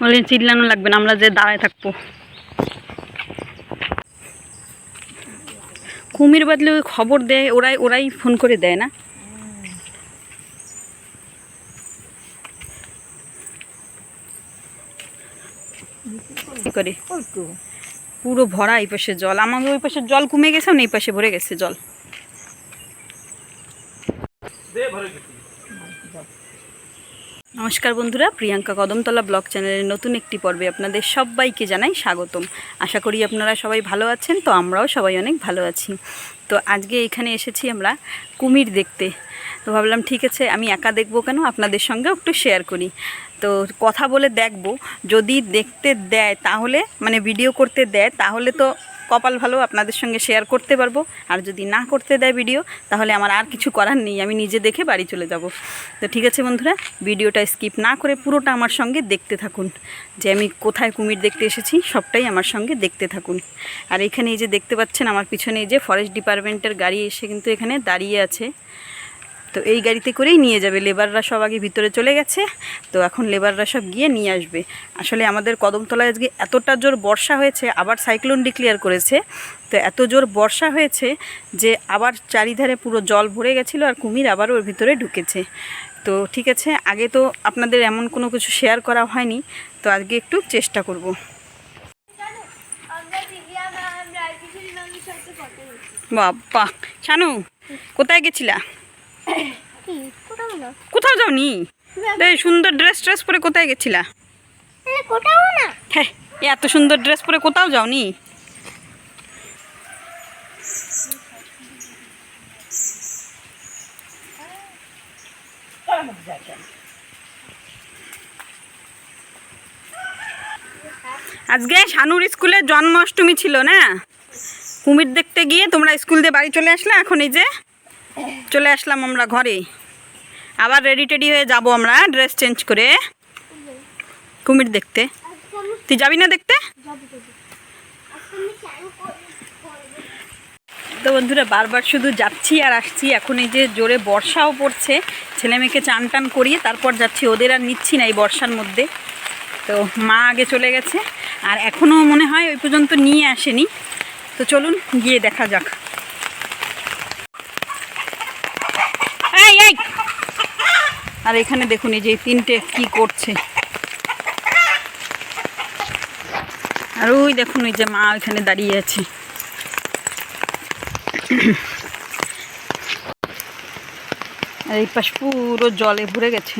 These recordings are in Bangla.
বলে চিল্লানো লাগবে না আমরা যে দাঁড়ায় থাকব। কুমির বাদলে ওই খবর দেয় ওরাই ওরাই ফোন করে দেয় না? করে পুরো ভরা এই পাশে জল। আমাদের ওই পাশে জল কমে গেছে না এই পাশে ভরে গেছে জল। নমস্কার বন্ধুরা, প্রিয়াঙ্কা কদমতলা ব্লগ চ্যানেলের নতুন একটি পর্বে আপনাদের সবাইকে জানাই স্বাগতম। আশা করি আপনারা সবাই ভালো আছেন, তো আমরাও সবাই অনেক ভালো আছি। তো আজকে এখানে এসেছি আমরা কুমির দেখতে। তো ভাবলাম, ঠিক আছে, আমি একা দেখব কেন? আপনাদের সঙ্গেও একটু শেয়ার করি। তো কথা বলে দেখব। যদি দেখতে দেয়, তাহলে মানে ভিডিও করতে দেয়, তাহলে তো কপাল ভালো আপনাদের সঙ্গে শেয়ার করতে পারব। আর যদি না করতে দেয় ভিডিও তাহলে আমার আর কিছু করার নেই, আমি নিজে দেখে বাড়ি চলে যাব। তো ঠিক আছে বন্ধুরা ভিডিওটা স্কিপ না করে পুরোটা আমার সঙ্গে দেখতে থাকুন। যে আমি কোথায় কুমির দেখতে এসেছি, সবটাই আমার সঙ্গে দেখতে থাকুন। আর এখানে এই যে দেখতে পাচ্ছেন, আমার পিছনে এই যে ফরেস্ট ডিপার্টমেন্টের গাড়ি এসে কিন্তু এখানে দাঁড়িয়ে আছে। তো এই গাড়িতে করেই নিয়ে যাবে। লেবাররা সব আগে ভিতরে চলে গেছে, তো এখন লেবাররা সব গিয়ে নিয়ে আসবে। আসলে আমাদের কদমতলায় আজকে এতটা জোর বর্ষা হয়েছে, আবার সাইক্লোন ডিক্লেয়ার করেছে। তো এত জোর বর্ষা হয়েছে যে আবার চারিধারে পুরো জল ভরে গেছিল আর কুমির আবার ওর ভিতরে ঢুকেছে। তো ঠিক আছে, আগে তো আপনাদের এমন কোনো কিছু শেয়ার করা হয়নি, তো আজকে একটু চেষ্টা করব। বাবা শানু, কোথায় গেছিলা? কোথাও যাওনি? সুন্দর ড্রেস ট্রেস পরে কোথায় গেছিলা? এত সুন্দর ড্রেস পরে কোথাও যাওনি? আজকে শানুর স্কুলে জন্মাষ্টমী ছিল না? কুমির দেখতে গিয়ে তোমরা স্কুল দিয়ে বাড়ি চলে আসলে এখন এই যে? চলে আসলাম আমরা ঘরে। আবার রেডি টেডি হয়ে যাব আমরা ড্রেস চেঞ্জ করে। কুমির দেখতে। তুই যাবি না দেখতে? তো বন্ধুরা, বারবার শুধু যাচ্ছি আর আসছি। এখন এই যে জোরে বর্ষাও পড়ছে। ছেলে মেয়েকে চান টান করিয়ে তারপর যাচ্ছি। ওদের আর নিচ্ছি না এই বর্ষার মধ্যে। তো মা আগে চলে গেছে। আর এখনও মনে হয় ওই পর্যন্ত নিয়ে আসেনি। তো চলুন গিয়ে দেখা যাক এই এই আর এখানে দেখুন এই যে তিনটে কি করছে। আর ওই দেখুন ওই যে মা ওইখানে দাঁড়িয়ে আছে। আর এই পাশ পুরো জলে ভরে গেছে।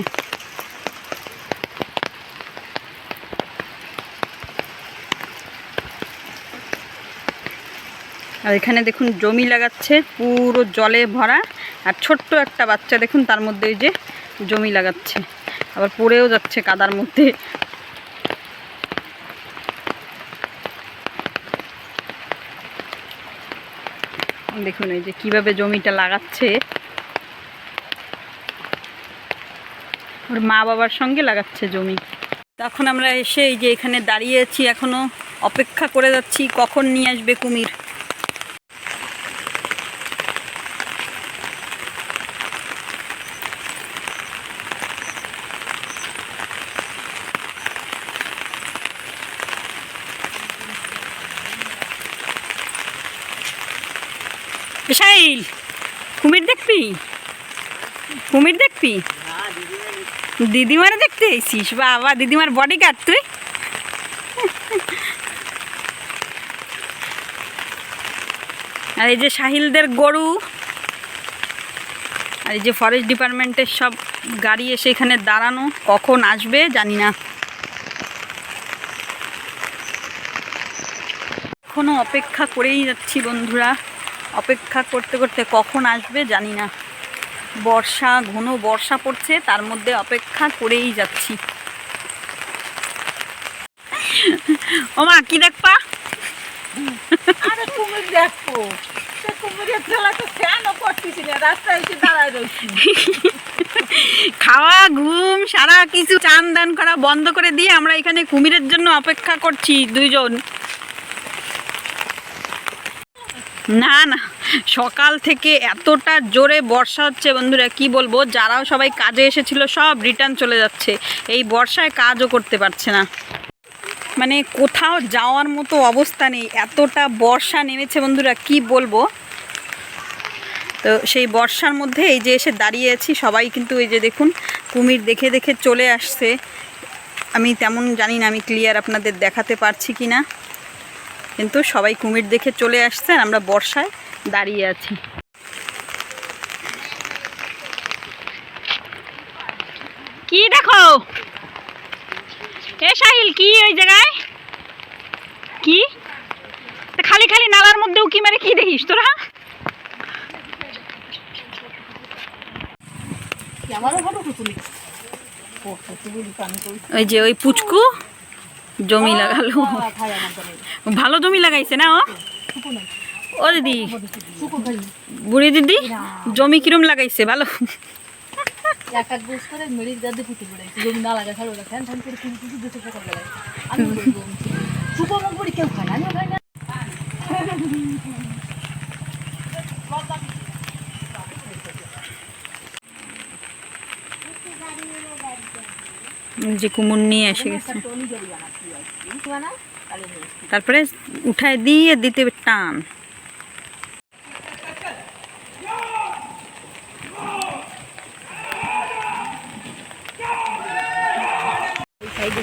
আর এখানে দেখুন জমি লাগাচ্ছে, পুরো জলে ভরা। আর ছোট্ট একটা বাচ্চা দেখুন, তার মধ্যে ওই যে জমি লাগাচ্ছে। আবার পড়েও যাচ্ছে কাদার মধ্যে। দেখুন এই যে কীভাবে জমিটা লাগাচ্ছে। ওর মা বাবার সঙ্গে লাগাচ্ছে জমি। তখন আমরা এসে এই যে এখানে দাঁড়িয়ে আছি, এখনও অপেক্ষা করে যাচ্ছি, কখন নিয়ে আসবে কুমির? বিশাইল কুমির দেখবি? কুমির দেখবি? দিদিমারে দেখতে এসিস বাবা, দিদিমার বডি গার্ড তুই? আর এই যে সাহিলদের গরু, আর এই যে ফরেস্ট ডিপার্টমেন্টের সব গাড়ি এসে এখানে দাঁড়ানো, কখন আসবে জানি না। এখনও অপেক্ষা করেই যাচ্ছি বন্ধুরা। অপেক্ষা করতে করতে কখন আসবে জানি না। বর্ষা ঘন বর্ষা পড়ছে তার মধ্যে অপেক্ষা করেই যাচ্ছি। ওমা কি দেখপা আরে কুমির দেখো। খাওয়া ঘুম সারা কিছু চান দান করা বন্ধ করে দিয়ে আমরা এখানে কুমিরের জন্য অপেক্ষা করছি দুইজন। না না, সকাল থেকে এতটা জোরে বর্ষা হচ্ছে বন্ধুরা, কি বলব? যারাও সবাই কাজে এসেছিল, সব রিটার্ন চলে যাচ্ছে। এই বর্ষায় কাজও করতে পারছে না। মানে কোথাও যাওয়ার মতো অবস্থা নেই, এতটা বর্ষা নেমেছে বন্ধুরা, কি বলব? তো সেই বর্ষার মধ্যে এই যে এসে দাঁড়িয়ে আছি, সবাই কিন্তু এই যে দেখুন, কুমির দেখে দেখে চলে আসছে। আমি তেমন জানি না, আমি ক্লিয়ার আপনাদের দেখাতে পারছি কি না কিন্তু সবাই কুমির দেখে চলে আসছে আমরা বর্ষায় দাঁড়িয়ে আছি। কি দেখো? এ সাহিল কি ওই জায়গায়? কি? খালি খালি নালার মধ্যেও কি মেরে কি দেখিস তোরা? ওই যে ওই পুচকু? জমি লাগালো। ভালো জমি লাগাইছে না ও? ও দিদি। বুড়ি দিদি জমি কিরম লাগাইছে? ভালো। যে কুমুর নিয়ে এসে গেছে। তারপরে উঠায় দিয়ে দিতে হবে টান সাইডে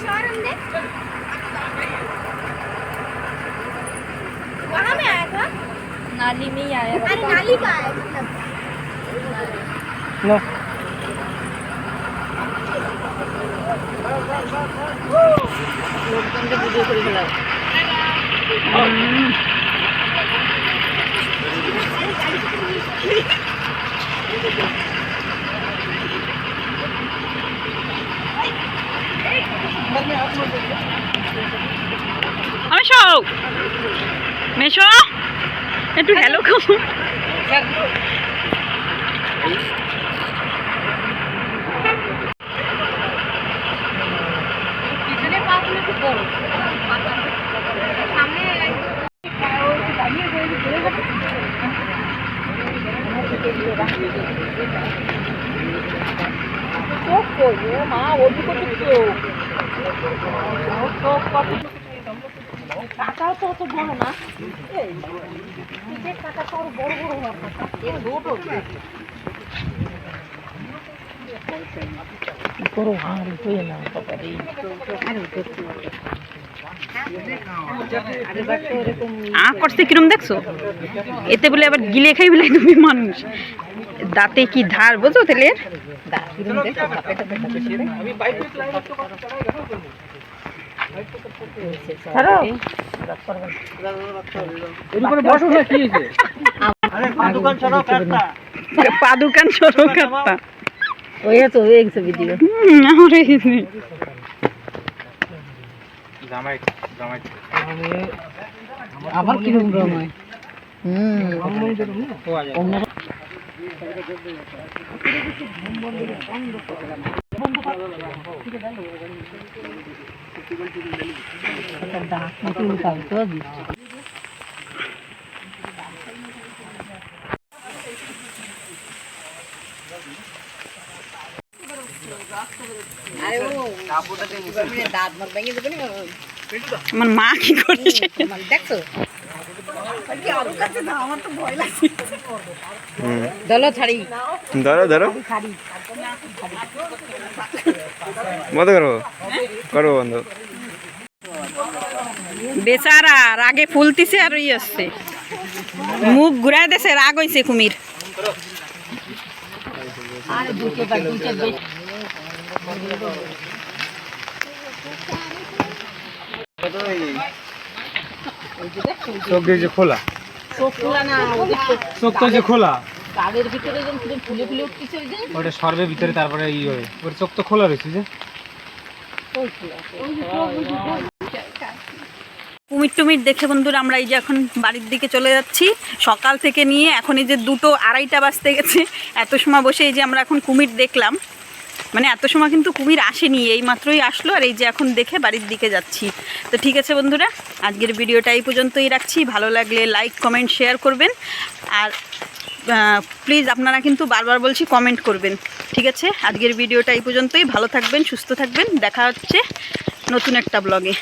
शोर हमने तो वहाँ में आया था? नाली में ही आया अरे नाली का आया मतलब। लोग तो वीडियो कर একটু হ্যালো খুব চোখ ও মা ওদিকে চোখ। চোখ কত কাটাও তো অত বড় না। এই পিঠের কাটা তো আরও বড় বড় হওয়ার কথা। এর দুটো হাড় হয়ে না আ করছে কিরম দেখছ? এতে বলে আবার গিলে খাই বলে তুমি মানুষ। দাঁতে কি ধার বোঝো তেলের? দা কিরম দেখো পাদুকান সরো ওই তো হয়ে গেছে ভিডিও আমার জামাই জামাই। আবার রং হয় হুম। ও আ আমার মা কি করছে? দেখছ দলো ছাড়ি। ধরো ধরো। বন্ধ করব করব বন্ধ। বেচারা রাগে ফুলতিছে আর ই আসছে মুখ ঘুরাই দেশে রাগ হয়েছে কুমির। চোখ যে খোলা। চোখ খোলা না ওদের চোখ চোখ তো যে খোলা। কাদের ভিতরে ফুলে ফুলে উঠতেছে ওই যে। ওটা সর্বের ভিতরে তারপরে ই হবে। ওর চোখ তো খোলা রয়েছে যে। কুমির টুমির দেখে বন্ধুরা, আমরা এই যে এখন বাড়ির দিকে চলে যাচ্ছি। সকাল থেকে নিয়ে এখন এই যে দুটো আড়াইটা বাজতে গেছে, এত সময় বসে এই যে আমরা এখন কুমির দেখলাম। মানে এত সময় কিন্তু কুমির আসেনি, এই মাত্রই আসলো আর এই যে এখন দেখে বাড়ির দিকে যাচ্ছি। তো ঠিক আছে বন্ধুরা, আজকের ভিডিওটা এই পর্যন্তই রাখছি। ভালো লাগলে লাইক কমেন্ট শেয়ার করবেন। আর প্লিজ আপনারা কিন্তু বারবার বলছি কমেন্ট করবেন, ঠিক আছে? আজকের ভিডিওটা এই পর্যন্তই, ভালো থাকবেন, সুস্থ থাকবেন, দেখা হচ্ছে নতুন একটা ব্লগে